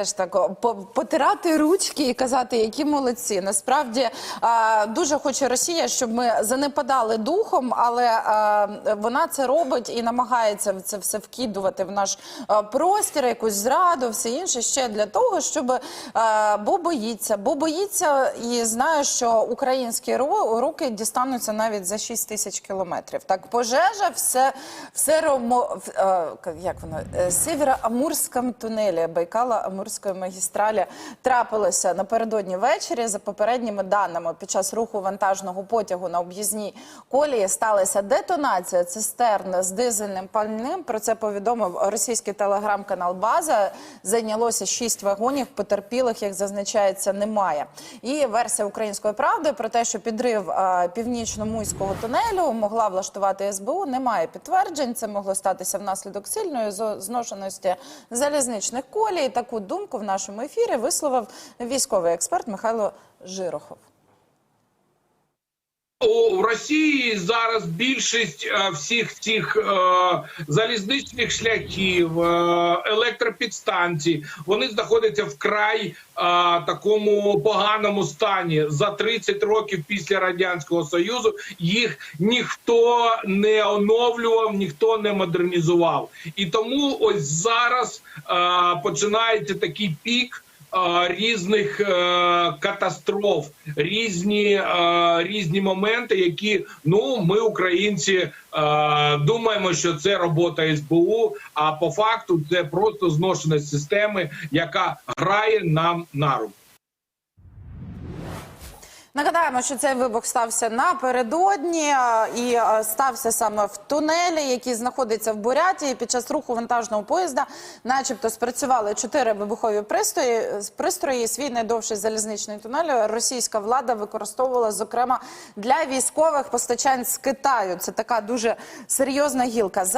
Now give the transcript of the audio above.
Теж так потирати ручки і казати, які молодці. Насправді дуже хоче Росія, щоб ми занепадали духом, але вона це робить і намагається це все вкидувати в наш простір, якусь зраду, все інше ще для того, щоб бо боїться, бо боїться і знає, що українські ру- руки дістануться навіть за 6 тисяч кілометрів. Так пожежа, все, все як воно е, североамурському тунелі Байкала Амурської магістралі трапилося напередодні ввечері. За попередніми даними, під час руху вантажного потягу на об'їзній колії сталася детонація цистерн з дизельним пальним. Про це повідомив російський телеграм-канал База. Зайнялося шість вагонів. Потерпілих, як зазначається, немає. І версія української правди про те, що підрив е, північно-муйського тунелю могла влаштувати СБУ, немає підтверджень. Це могло статися внаслідок сильної зношеності залізничних колій. Таку думку в нашому ефірі висловив військовий експерт Михайло Жирохов. У Росії зараз більшість е, всіх цих е, залізничних шляхів, е, електропідстанцій, вони знаходяться в край е, такому поганому стані. За 30 років після радянського союзу їх ніхто не оновлював, ніхто не модернізував. І тому ось зараз е, починається такий пік різних е, катастроф, різні, е, різні моменти, які ну ми, українці, е, думаємо, що це робота СБУ. А по факту це просто зношеність системи, яка грає нам на руку. Нагадаємо, що цей вибух стався напередодні і стався саме в тунелі, який знаходиться в Бурятії. Під час руху вантажного поїзда, начебто, спрацювали чотири вибухові пристрої. Пристрої свій найдовший залізничний тунель російська влада використовувала зокрема для військових постачань з Китаю. Це така дуже серйозна гілка.